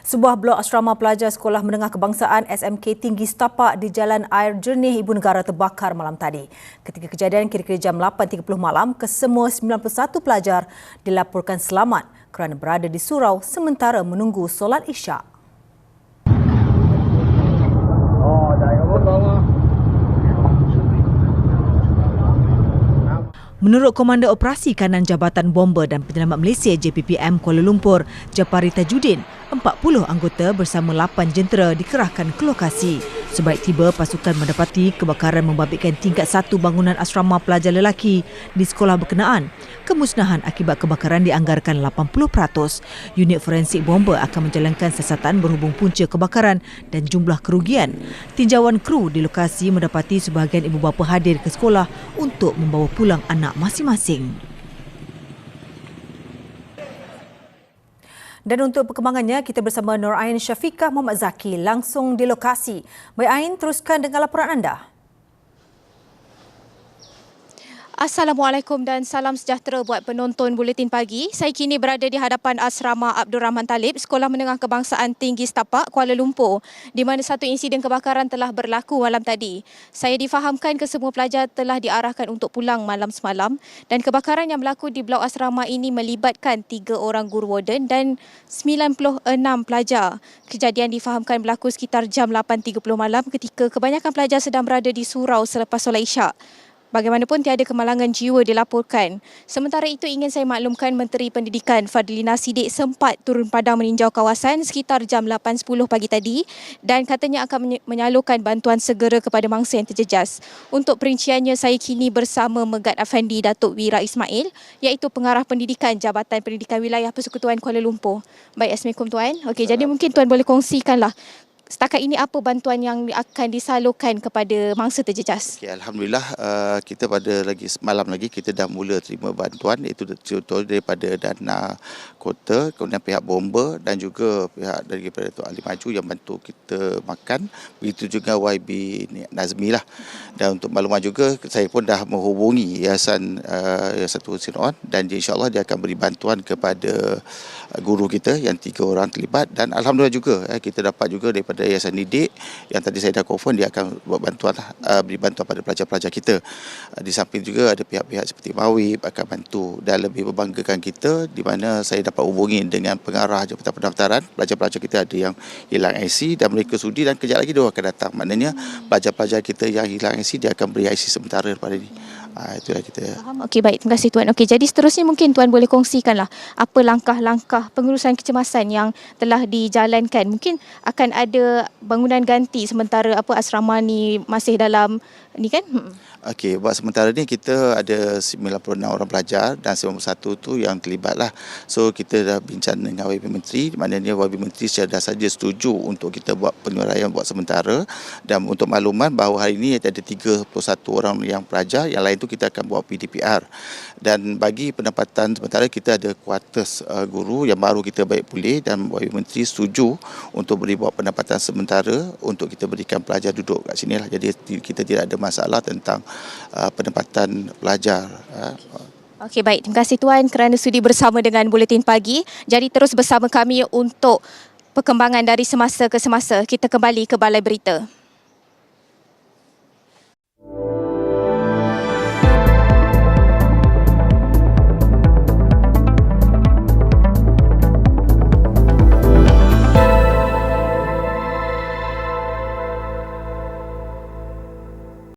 Sebuah blok asrama pelajar Sekolah Menengah Kebangsaan SMK Tinggi Setapak di Jalan Air Jernih Ibu Negara terbakar malam tadi. Ketika kejadian kira-kira jam 8.30 malam, kesemua 91 pelajar dilaporkan selamat kerana berada di surau sementara menunggu solat isyak. Menurut Komander Operasi Kanan Jabatan Bomber dan Penyelamat Malaysia JPPM Kuala Lumpur, Japari Tajuddin, 40 anggota bersama 8 jentera dikerahkan ke lokasi. Sebaik tiba, pasukan mendapati kebakaran membabitkan tingkat satu bangunan asrama pelajar lelaki di sekolah berkenaan. Kemusnahan akibat kebakaran dianggarkan 80%. Unit forensik bomba akan menjalankan siasatan berhubung punca kebakaran dan jumlah kerugian. Tinjauan kru di lokasi mendapati sebahagian ibu bapa hadir ke sekolah untuk membawa pulang anak masing-masing. Dan untuk perkembangannya, kita bersama Nur Ain Syafiqah Muhammad Zaki langsung di lokasi. Baik Ain, teruskan dengan laporan anda. Assalamualaikum dan salam sejahtera buat penonton Buletin Pagi. Saya kini berada di hadapan Asrama Abdul Rahman Talib, Sekolah Menengah Kebangsaan Tinggi Setapak, Kuala Lumpur, di mana satu insiden kebakaran telah berlaku malam tadi. Saya difahamkan kesemua pelajar telah diarahkan untuk pulang malam semalam dan kebakaran yang berlaku di blok asrama ini melibatkan tiga orang guru warden dan 96 pelajar. Kejadian difahamkan berlaku sekitar jam 8.30 malam ketika kebanyakan pelajar sedang berada di surau selepas solat isyak. Bagaimanapun tiada kemalangan jiwa dilaporkan. Sementara itu ingin saya maklumkan Menteri Pendidikan Fadlina Sidik sempat turun padang meninjau kawasan sekitar jam 8.10 pagi tadi dan katanya akan menyalurkan bantuan segera kepada mangsa yang terjejas. Untuk perinciannya saya kini bersama Megat Afandi Datuk Wira Ismail iaitu Pengarah Pendidikan Jabatan Pendidikan Wilayah Persekutuan Kuala Lumpur. Baik, Assalamualaikum Tuan. Okey, jadi mungkin Tuan boleh kongsikanlah setakat ini apa bantuan yang akan disalurkan kepada mangsa terjejas? Okay, Alhamdulillah uh, kita pada lagi malam lagi kita dah mula terima bantuan iaitu contoh daripada dana kota, kemudian pihak bomba dan juga pihak daripada Tok Ali Maju yang bantu kita makan. Begitu juga YB Nazmi lah. Dan untuk maklumat juga saya pun dah menghubungi Yayasan uh, Yayasan Tuhan On dan insyaAllah dia akan beri bantuan kepada guru kita yang tiga orang terlibat dan Alhamdulillah juga eh, kita dapat juga daripada daripada Yayasan Didik yang tadi saya dah confirm dia akan buat bantuan uh, beri bantuan pada pelajar-pelajar kita. Uh, di samping juga ada pihak-pihak seperti Mawib akan bantu dan lebih membanggakan kita di mana saya dapat hubungi dengan pengarah Jabatan Pendaftaran. Pelajar-pelajar kita ada yang hilang IC dan mereka sudi dan kejap lagi dia akan datang. Maknanya pelajar-pelajar kita yang hilang IC dia akan beri IC sementara pada ini. Ha, itulah kita. Okey baik, terima kasih tuan. Okey, jadi seterusnya mungkin tuan boleh kongsikanlah apa langkah-langkah pengurusan kecemasan yang telah dijalankan. Mungkin akan ada bangunan ganti sementara apa asrama ni masih dalam ni kan? Hmm. Okey, buat sementara ni kita ada 96 orang pelajar dan 91 tu yang terlibat lah. So kita dah bincang dengan YB Menteri, ni YB Menteri secara saja setuju untuk kita buat penyuaraian buat sementara. Dan untuk makluman bahawa hari ini ada 31 orang yang pelajar, yang lain tu kita akan buat PDPR. Dan bagi pendapatan sementara kita ada kuartus uh, guru yang baru kita baik pulih dan YB Menteri setuju untuk beri buat pendapatan sementara untuk kita berikan pelajar duduk kat sini lah. Jadi kita tidak ada masalah tentang uh, penempatan pelajar. Uh. Okey baik, terima kasih tuan kerana sudi bersama dengan Buletin Pagi. Jadi terus bersama kami untuk perkembangan dari semasa ke semasa. Kita kembali ke Balai Berita.